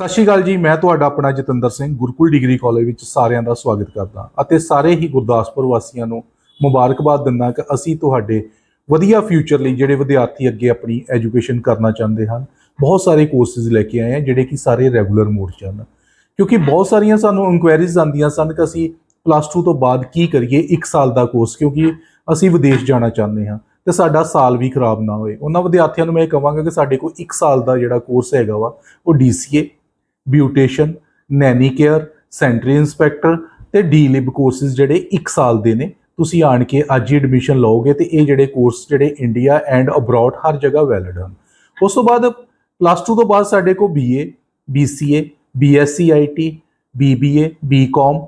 ਸਤਿ ਸ਼੍ਰੀ ਅਕਾਲ ਜੀ, ਮੈਂ ਤੁਹਾਡਾ ਆਪਣਾ ਜਤਿੰਦਰ ਸਿੰਘ, ਗੁਰਕੁਲ ਡਿਗਰੀ ਕਾਲਜ ਵਿੱਚ ਸਾਰਿਆਂ ਦਾ ਸਵਾਗਤ ਕਰਦਾ ਅਤੇ ਸਾਰੇ ਹੀ ਗੁਰਦਾਸਪੁਰ ਵਾਸੀਆਂ ਨੂੰ ਮੁਬਾਰਕਬਾਦ ਦਿੰਦਾ ਕਿ ਅਸੀਂ ਤੁਹਾਡੇ ਵਧੀਆ ਫਿਊਚਰ ਲਈ ਜਿਹੜੇ ਵਿਦਿਆਰਥੀ ਅੱਗੇ ਆਪਣੀ ਐਜੂਕੇਸ਼ਨ ਕਰਨਾ ਚਾਹੁੰਦੇ ਹਨ, ਬਹੁਤ ਸਾਰੇ ਕੋਰਸਿਸ ਲੈ ਕੇ ਆਏ ਹਾਂ ਜਿਹੜੇ ਕਿ ਸਾਰੇ ਰੈਗੂਲਰ ਮੋਡ 'ਚ ਹਨ। ਕਿਉਂਕਿ ਬਹੁਤ ਸਾਰੀਆਂ ਸਾਨੂੰ ਇਨਕੁਆਇਰੀਜ਼ ਆਉਂਦੀਆਂ ਸਨ ਕਿ ਅਸੀਂ ਪਲੱਸ 2 ਤੋਂ ਬਾਅਦ ਕੀ ਕਰੀਏ 1 ਸਾਲ ਦਾ ਕੋਰਸ ਕਿਉਂਕਿ ਅਸੀਂ ਵਿਦੇਸ਼ ਜਾਣਾ ਚਾਹੁੰਦੇ ਹਾਂ ਤੇ ਸਾਡਾ ਸਾਲ ਵੀ ਖਰਾਬ ਨਾ ਹੋਏ। ਉਹਨਾਂ ਵਿਦਿਆਰਥੀਆਂ ਨੂੰ ਮੈਂ ਇਹ ਕਹਾਂਗਾ ਕਿ ਸਾਡੇ ਕੋਲ 1 ਸਾਲ ਦਾ ਜਿਹੜਾ ਕੋਰਸ ਹੈਗਾ ਵਾ, ਉਹ DCA beautician, nanny care, sanitary inspector ਤੇ ਡੀ-ਲਿਬ ਕੋਰਸਿਸ ਜਿਹੜੇ 1 ਸਾਲ ਦੇ ਨੇ। ਤੁਸੀਂ ਆਣ ਕੇ ਅੱਜ ਹੀ ਐਡਮਿਸ਼ਨ ਲਓਗੇ ਤੇ ਇਹ ਜਿਹੜੇ ਕੋਰਸ ਜਿਹੜੇ ਇੰਡੀਆ ਐਂਡ ਅਬਰੋਡ ਹਰ ਜਗ੍ਹਾ ਵੈਲਿਡ ਹਨ। ਉਸ ਤੋਂ ਬਾਅਦ ਪਲੱਸ 2 ਤੋਂ ਬਾਅਦ ਸਾਡੇ ਕੋਲ BA BCA BSc IT BBA BCom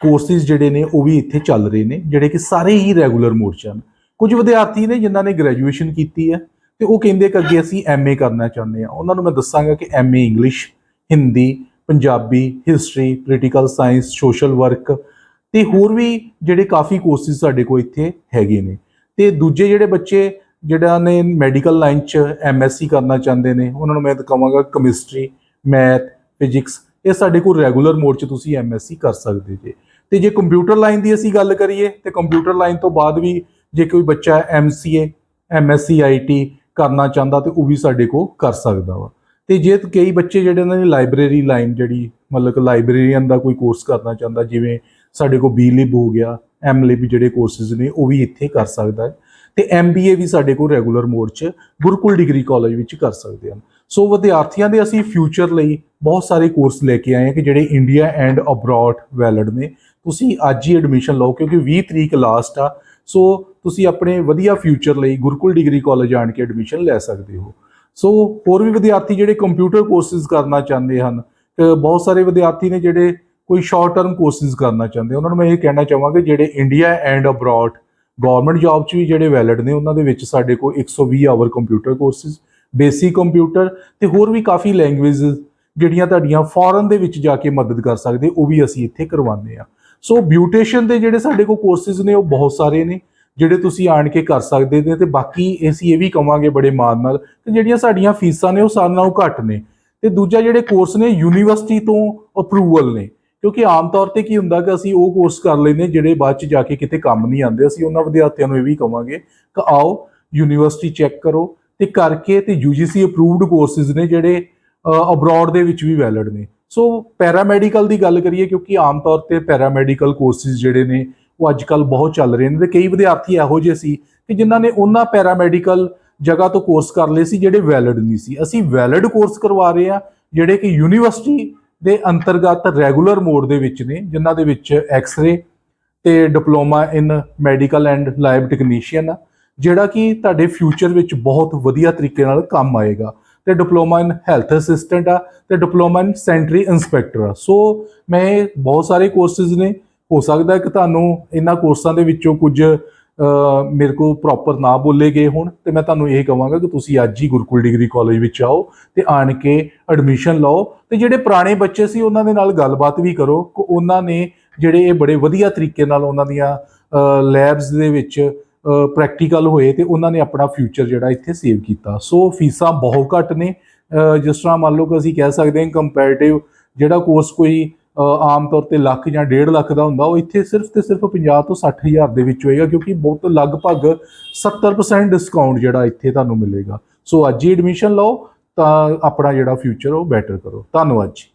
courses ਜਿਹੜੇ ਨੇ ਉਹ ਵੀ ਇੱਥੇ ਚੱਲ ਰਹੇ ਨੇ, ਜਿਹੜੇ ਕਿ ਸਾਰੇ ਹੀ ਰੈਗੂਲਰ ਮੋਡ ਹਨ। ਕੁਝ ਵਿਦਿਆਰਥੀ ਨੇ ਜਿਨ੍ਹਾਂ ਨੇ ਗ੍ਰੈਜੂਏਸ਼ਨ ਕੀਤੀ ਹੈ ਤੇ ਉਹ ਕਹਿੰਦੇ ਕਿ ਅੱਗੇ ਅਸੀਂ ਐਮਏ ਕਰਨਾ ਚਾਹੁੰਦੇ ਹਾਂ। ਉਹਨਾਂ ਨੂੰ ਮੈਂ ਦੱਸਾਂਗਾ ਕਿ MA English Hindi, Punjabi history political science social work ਤੇ ਹੋਰ ਵੀ ਜਿਹੜੇ ਕਾਫੀ ਕੋਰਸਿਸ ਸਾਡੇ ਕੋਲ ਇੱਥੇ ਹੈਗੇ ਨੇ। ਤੇ ਦੂਜੇ ਜਿਹੜੇ ਬੱਚੇ ਜਿਹੜਾ ਨੇ ਮੈਡੀਕਲ ਲਾਈਨ 'ਚ ਐਮਐਸਸੀ ਕਰਨਾ ਚਾਹੁੰਦੇ ਨੇ, ਉਹਨਾਂ ਨੂੰ ਮੈਂ ਤਾਂ ਕਹਾਂਗਾ ਕੈਮਿਸਟਰੀ ਮੈਥ ਫਿਜ਼ਿਕਸ ਇਹ ਸਾਡੇ ਕੋਲ ਰੈਗੂਲਰ ਮੋਡ 'ਚ ਤੁਸੀਂ ਐਮਐਸਸੀ ਕਰ ਸਕਦੇ ਜੇ। ਤੇ ਜੇ ਕੰਪਿਊਟਰ ਲਾਈਨ ਦੀ ਅਸੀਂ ਗੱਲ ਕਰੀਏ, ਤੇ ਕੰਪਿਊਟਰ ਲਾਈਨ ਤੋਂ ਬਾਅਦ ਵੀ ਜੇ ਕੋਈ ਬੱਚਾ ਐਮਸੀਏ ਐਮਐਸਸੀ ਆਈਟੀ ਕਰਨਾ ਚਾਹੁੰਦਾ, ਤੇ ਉਹ ਵੀ ਸਾਡੇ ਕੋਲ ਕਰ ਸਕਦਾ ਵਾ। ਤੇ ਜੇ ਕਈ ਬੱਚੇ ਜਿਹੜੇ ਉਹਨਾਂ ਨੇ ਲਾਇਬ੍ਰੇਰੀ ਲਾਈਨ ਜਿਹੜੀ, ਮਤਲਬ ਕਿ ਲਾਇਬ੍ਰੇਰੀਅਨ ਦਾ ਕੋਈ ਕੋਰਸ ਕਰਨਾ ਚਾਹੁੰਦਾ, ਜਿਵੇਂ ਸਾਡੇ ਕੋਲ ਬੀਲਿਬ ਹੋ ਗਿਆ ਐਮਲਿਬ ਜਿਹੜੇ ਕੋਰਸਿਸ ਨੇ, ਉਹ ਵੀ ਇੱਥੇ ਕਰ ਸਕਦਾ ਹੈ। ਤੇ ਐਮਬੀਏ ਵੀ ਸਾਡੇ ਕੋਲ ਰੈਗੂਲਰ ਮੋਡ 'ਚ ਗੁਰਕੁਲ ਡਿਗਰੀ ਕਾਲਜ ਵਿੱਚ ਕਰ ਸਕਦੇ ਹਨ। ਸੋ ਵਿਦਿਆਰਥੀਆਂ ਦੇ ਅਸੀਂ ਫਿਊਚਰ ਲਈ ਬਹੁਤ ਸਾਰੇ ਕੋਰਸ ਲੈ ਕੇ ਆਏ ਹਾਂ ਕਿ ਜਿਹੜੇ ਇੰਡੀਆ ਐਂਡ ਅਬਰੋਡ ਵੈਲਿਡ ਨੇ। ਤੁਸੀਂ ਅੱਜ ਹੀ ਐਡਮਿਸ਼ਨ ਲਓ, ਕਿਉਂਕਿ 20 ਤਰੀਕ ਲਾਸਟ ਆ। ਸੋ ਤੁਸੀਂ ਆਪਣੇ ਵਧੀਆ ਫਿਊਚਰ ਲਈ ਗੁਰਕੁਲ ਡਿਗਰੀ ਕਾਲਜ ਆਣ ਕੇ ਐਡਮਿਸ਼ਨ ਲੈ ਸਕਦੇ ਹੋ। ਸੋ ਹੋਰ ਵੀ ਵਿਦਿਆਰਥੀ ਜਿਹੜੇ ਕੰਪਿਊਟਰ ਕੋਰਸਿਸ ਕਰਨਾ ਚਾਹੁੰਦੇ ਹਨ ਬਹੁਤ ਸਾਰੇ ਵਿਦਿਆਰਥੀ ਨੇ ਜਿਹੜੇ ਕੋਈ ਸ਼ਾਰਟ ਟਰਮ ਕੋਰਸਿਸ ਕਰਨਾ ਚਾਹੁੰਦੇ ਉਹਨਾਂ ਨੂੰ ਮੈਂ ਇਹ ਕਹਿਣਾ ਚਾਹਾਂਗਾ ਜਿਹੜੇ India and abroad government job 'ਚ ਵੀ ਜਿਹੜੇ ਵੈਲਿਡ ਨੇ, ਉਹਨਾਂ ਦੇ ਵਿੱਚ ਸਾਡੇ ਕੋਲ 120 hour computer courses basic computer ਤੇ ਹੋਰ ਵੀ ਕਾਫੀ ਲੈਂਗੁਏਜਸ ਜਿਹੜੀਆਂ ਤੁਹਾਡੀਆਂ ਫੋਰਨ ਦੇ ਵਿੱਚ ਜਾ ਕੇ ਮਦਦ ਕਰ ਸਕਦੇ, ਉਹ ਵੀ ਅਸੀਂ ਇੱਥੇ ਕਰਵਾਉਂਦੇ ਆ ਸੋ ਬਿਊਟੇਸ਼ਨ ਦੇ ਜਿਹੜੇ ਸਾਡੇ ਕੋਲ ਕੋਰਸਿਸ ਨੇ, ਉਹ ਬਹੁਤ ਸਾਰੇ ਨੇ। ਜਿਹੜੇ ਤੁਸੀਂ ਆਣ ਕੇ ਕਰ ਸਕਦੇ ਨੇ ਤੇ ਬਾਕੀ ਅਸੀਂ ਇਹ ਵੀ ਕਵਾਂਗੇ ਬੜੇ ਮਾਣ ਨਾਲ ਕਿ ਜਿਹੜੀਆਂ ਸਾਡੀਆਂ ਫੀਸਾਂ ਨੇ ਉਹ ਸਾਰਿਆਂ ਨਾਲੋਂ ਘੱਟ ਨੇ। ਤੇ ਦੂਜਾ ਜਿਹੜੇ ਕੋਰਸ ਨੇ ਯੂਨੀਵਰਸਿਟੀ ਤੋਂ ਅਪਰੂਵਲ ਨੇ, ਕਿਉਂਕਿ ਆਮ ਤੌਰ ਤੇ ਕੀ ਹੁੰਦਾ ਕਿ ਅਸੀਂ ਉਹ ਕੋਰਸ ਕਰ ਲੈਂਦੇ ਜਿਹੜੇ ਬਾਅਦ ਚ ਜਾ ਕੇ ਕਿਤੇ ਕੰਮ ਨਹੀਂ ਆਉਂਦੇ। ਅਸੀਂ ਉਹਨਾਂ ਵਿਦਿਆਰਥੀਆਂ ਨੂੰ ਇਹ ਵੀ ਕਵਾਂਗੇ ਕਿ ਆਓ ਯੂਨੀਵਰਸਿਟੀ ਚੈੱਕ ਕਰੋ ਤੇ ਕਰਕੇ ਤੇ UGC ਅਪਰੂਵਡ ਕੋਰਸਿਸ ਨੇ ਜਿਹੜੇ ਅਬਰੋਡ ਦੇ ਵਿੱਚ ਵੀ ਵੈਲਿਡ ਨੇ। ਸੋ ਪੈਰਾਮੈਡੀਕਲ ਦੀ ਗੱਲ ਕਰੀਏ ਕਿਉਂਕਿ ਆਮ ਤੌਰ ਤੇ ਪੈਰਾਮੈਡੀਕਲ ਕੋਰਸਿਸ ਜਿਹੜੇ ਨੇ ਉਹ ਅੱਜ ਕੱਲ ਬਹੁਤ ਚੱਲ ਰਹੇ ਨੇ ਤੇ ਕਈ ਵਿਦਿਆਰਥੀ ਇਹੋ ਜਿਹੇ ਸੀ ਕਿ ਜਿਨ੍ਹਾਂ ਨੇ ਉਹਨਾਂ ਪੈਰਾਮੈਡੀਕਲ ਜਗ੍ਹਾ ਤੋਂ ਕੋਰਸ ਕਰ ਲਏ ਸੀ ਜਿਹੜੇ ਵੈਲਿਡ ਨਹੀਂ ਸੀ। ਅਸੀਂ ਵੈਲਿਡ ਕੋਰਸ ਕਰਵਾ ਰਹੇ ਆ ਜਿਹੜੇ ਕਿ ਯੂਨੀਵਰਸਿਟੀ ਦੇ ਅੰਤਰਗਤ ਰੈਗੂਲਰ ਮੋਡ ਦੇ ਵਿੱਚ ਨੇ, ਜਿਨ੍ਹਾਂ ਦੇ ਵਿੱਚ ਐਕਸ-ਰੇ ਤੇ diploma in medical and lab technician ਆ, ਜਿਹੜਾ ਕਿ ਤੁਹਾਡੇ ਫਿਊਚਰ ਵਿੱਚ ਬਹੁਤ ਵਧੀਆ ਤਰੀਕੇ ਨਾਲ ਕੰਮ ਆਏਗਾ। ਤੇ ਡਿਪਲੋਮਾ ਇਨ ਹੈਲਥ ਅਸਿਸਟੈਂਟ ਆ, ਤੇ ਡਿਪਲੋਮਾ ਇਨ ਸੈਂਟਰੀ ਇੰਸਪੈਕਟਰ ਆ। ਸੋ ਮੈਂ ਬਹੁਤ ਸਾਰੇ ਕੋਰਸਿਸ ਨੇ ਹੋ ਸਕਦਾ ਕਿ ਤੁਹਾਨੂੰ ਇਹਨਾਂ ਕੋਰਸਾਂ ਦੇ ਵਿੱਚੋਂ ਕੁਝ ਮੇਰੇ ਕੋ ਪ੍ਰੋਪਰ ਨਾ ਬੋਲੇ ਗਏ ਹੋਣ ਤੇ ਮੈਂ ਤੁਹਾਨੂੰ ਇਹ ਕਹਾਂਗਾ ਕਿ ਤੁਸੀਂ ਅੱਜ ਹੀ ਗੁਰਕੁਲ ਡਿਗਰੀ ਕਾਲਜ ਵਿੱਚ ਆਓ ਤੇ ਆਣ ਕੇ ਐਡਮਿਸ਼ਨ ਲਓ ਤੇ ਜਿਹੜੇ ਪੁਰਾਣੇ ਬੱਚੇ ਸੀ ਉਹਨਾਂ ਦੇ ਨਾਲ ਗੱਲਬਾਤ ਵੀ ਕਰੋ ਕਿ ਉਹਨਾਂ ਨੇ ਜਿਹੜੇ ਇਹ ਬੜੇ ਵਧੀਆ ਤਰੀਕੇ ਨਾਲ ਉਹਨਾਂ ਦੀਆਂ ਲੈਬਸ ਦੇ ਵਿੱਚ ਪ੍ਰੈਕਟੀਕਲ ਹੋਏ ਤੇ ਉਹਨਾਂ ਨੇ ਆਪਣਾ ਫਿਊਚਰ ਜਿਹੜਾ ਇੱਥੇ ਸੇਵ ਕੀਤਾ। ਸੋ ਫੀਸਾਂ ਬਹੁਤ ਘੱਟ ਨੇ। ਜਿਸ ਤਰ੍ਹਾਂ ਮੰਨ ਲਓ ਕਿ ਅਸੀਂ ਕਹਿ ਸਕਦੇ ਹਾਂ ਕੰਪੈਰੀਟਿਵ ਜਿਹੜਾ ਕੋਰਸ ਕੋਈ ਆਮ ਤੌਰ ਤੇ ਲੱਖ ਜਾਂ 1.5 ਲੱਖ ਦਾ ਹੁੰਦਾ, ਉਹ ਇੱਥੇ ਸਿਰਫ ਤੇ ਸਿਰਫ 50 ਤੋਂ 60 ਹਜ਼ਾਰ ਦੇ ਵਿੱਚ ਹੋਏਗਾ, ਕਿਉਂਕਿ ਬਹੁਤ ਲਗਭਗ 70% ਡਿਸਕਾਊਂਟ ਜਿਹੜਾ ਇੱਥੇ ਤੁਹਾਨੂੰ ਮਿਲੇਗਾ। ਸੋ ਅੱਜ ਹੀ ਐਡਮਿਸ਼ਨ ਲਓ, ਤਾਂ ਆਪਣਾ ਜਿਹੜਾ ਫਿਊਚਰ ਉਹ ਬੈਟਰ ਕਰੋ। ਧੰਨਵਾਦ ਜੀ।